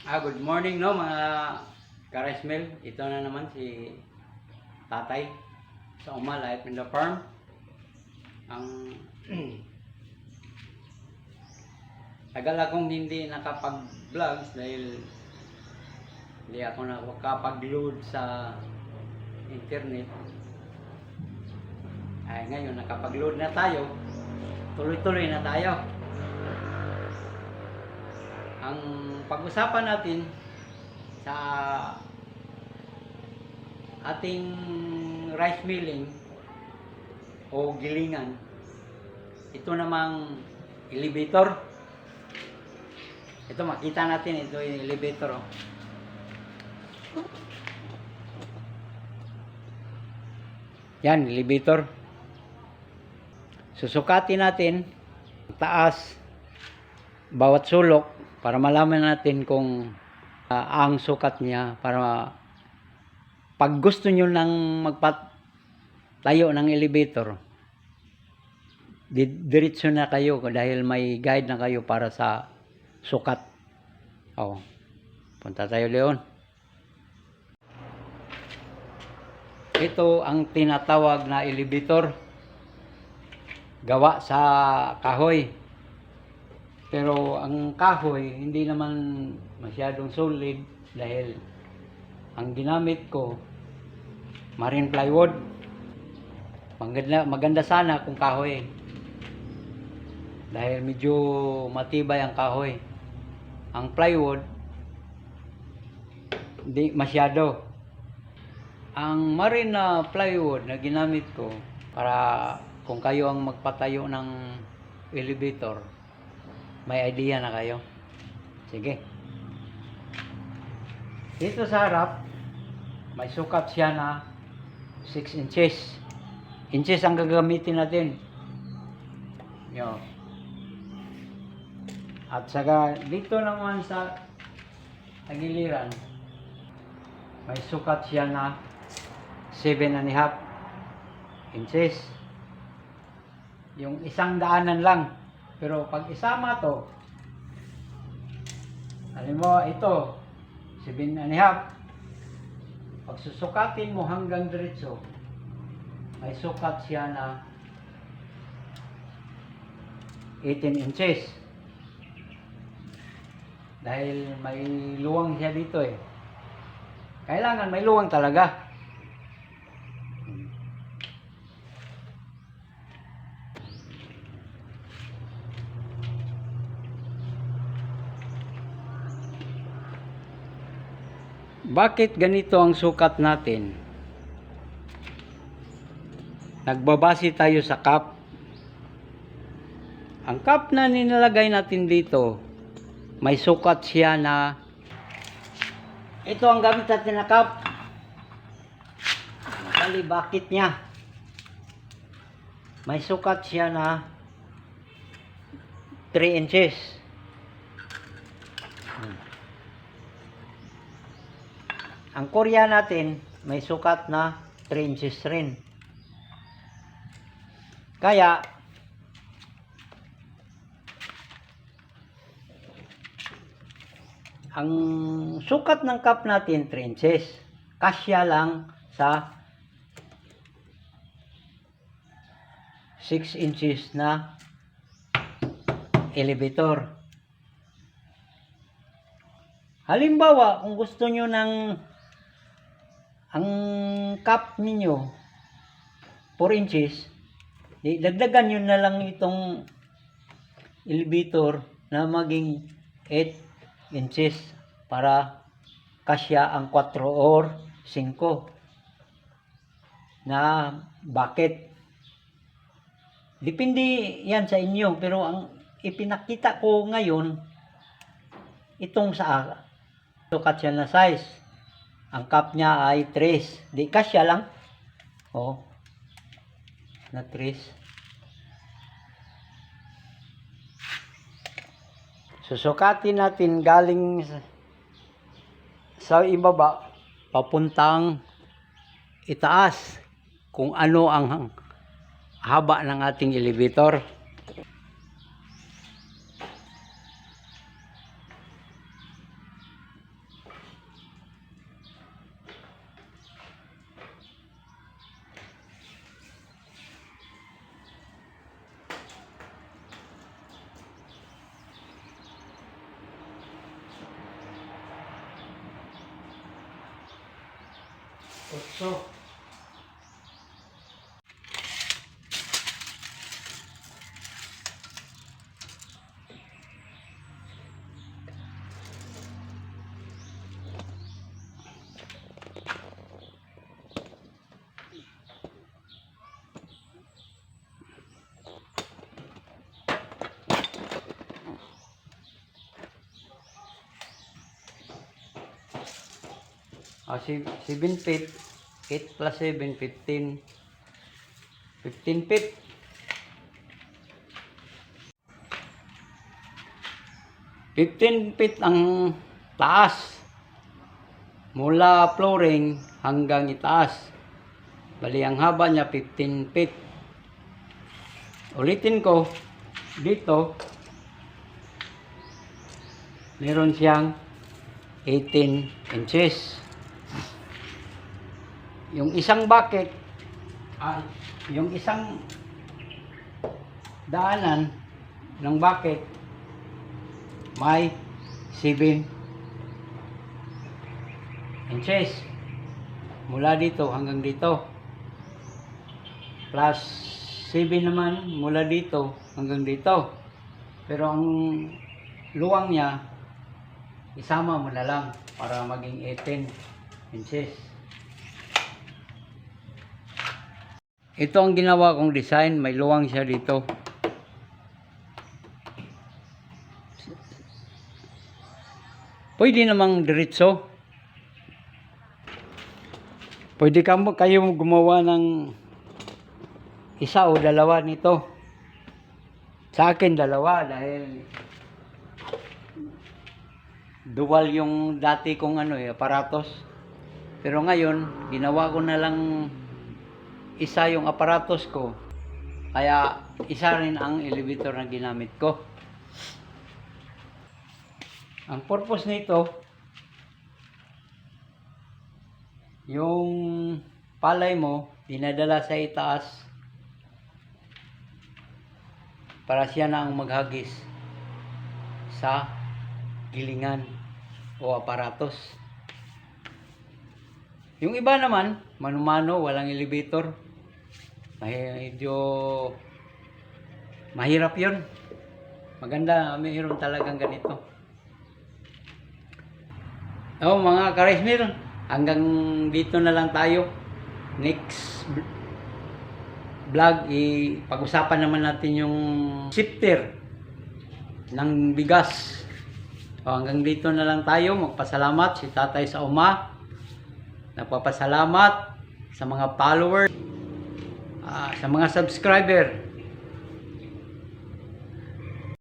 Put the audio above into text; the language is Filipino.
Ah, good morning no mga ka-rice mill. Ito na naman si Tatay sa Uma Life in the Farm. Ang tagal akong hindi nakapag-vlogs dahil hindi ako nakapag-load sa internet. Ay ngayon nakapag-load na tayo. Tuloy-tuloy na tayo. Ang pag-usapan natin sa ating rice milling o gilingan, ito namang elevator. Ito makita natin ito yung elevator. Oh. Yan, elevator. Susukatin natin taas bawat sulok para malaman natin kung ah, ang sukat niya para pag gusto nyo nang magpatayo ng elevator di, diretso na kayo dahil may guide na kayo para sa sukat. Oh punta tayo Leon. Ito ang tinatawag na elevator. Gawa sa kahoy pero ang kahoy hindi naman masyadong solid dahil ang ginamit ko marine plywood. Maganda, maganda sana kung kahoy. Dahil medyo matibay ang kahoy. Ang plywood hindi masyado. Ang marine na plywood na ginamit ko para kung kayo ang magpatayo ng elevator, may idea na kayo. Sige. Dito sa harap, may sukat siya na 6 inches. Inches ang gagamitin natin. Yo. At saka dito naman sa tagiliran, may sukat siya na 7 and a half inches. Yung isang daanan lang. Pero pag isama to, alam mo, ito, 7 and a half. Pag susukatin mo hanggang diretso, may sukat siya na 18 inches. Dahil may luwang siya dito eh. Kailangan may luwang talaga. Bakit ganito ang sukat natin? Nagbabase tayo sa cup. Ang cup na nilalagay natin dito, may sukat siya na ito ang gamit natin na cup. Bali, bakit niya? May sukat siya na 3 inches. Ang Korea natin, may sukat na 3 inches rin. Kaya, ang sukat ng cup natin 3 inches. Kasya lang sa 6 inches na elevator. Halimbawa, kung gusto nyo ng ang cup ninyo 4 inches, di, dagdagan nyo na lang itong elevator na maging 8 inches para kasya ang 4 or 5 na bucket. Depende yan sa inyo, pero ang ipinakita ko ngayon, itong sa sukat siya na size. Ang cup niya ay 3. Di kasya lang. Oh. Na 3. Susukatin natin galing sa, ibaba papuntang itaas kung ano ang haba ng ating elevator. 없어. Ah, si 7 feet. 8 plus 7, 15. 15 feet. Fifteen feet ang taas. Mula flooring hanggang itaas. Bali, ang haba niya 15 feet. Ulitin ko, dito, meron siyang 18 inches. Yung isang bucket, ah, yung isang daanan ng bucket, may 7 inches. Mula dito hanggang dito. Plus 7 naman mula dito hanggang dito. Pero ang luwang niya, isama mo na lang para maging 18 inches. Ito ang ginawa kong design, may luwang siya dito. Pwede namang diretso. Pwede kayo gumawa ng isa o dalawa nito. Sa akin dalawa dahil dual yung dati kong ano eh, aparatos. Pero ngayon, ginawa ko na lang isa yung aparatos ko. Kaya isa rin ang elevator na ginamit ko. Ang purpose nito, yung palay mo, dinadala sa itaas para siya na ang maghagis sa gilingan o aparatos. Yung iba naman, mano-mano, walang elevator. Medyo mahirap yun. Maganda, mayroon talagang ganito. Oh, mga karismir, hanggang dito na lang tayo. Next vlog, ipag-usapan naman natin yung shifter ng bigas. O, hanggang dito na lang tayo. Magpasalamat si tatay sa uma. Nagpapasalamat sa mga followers, ah, sa mga subscriber.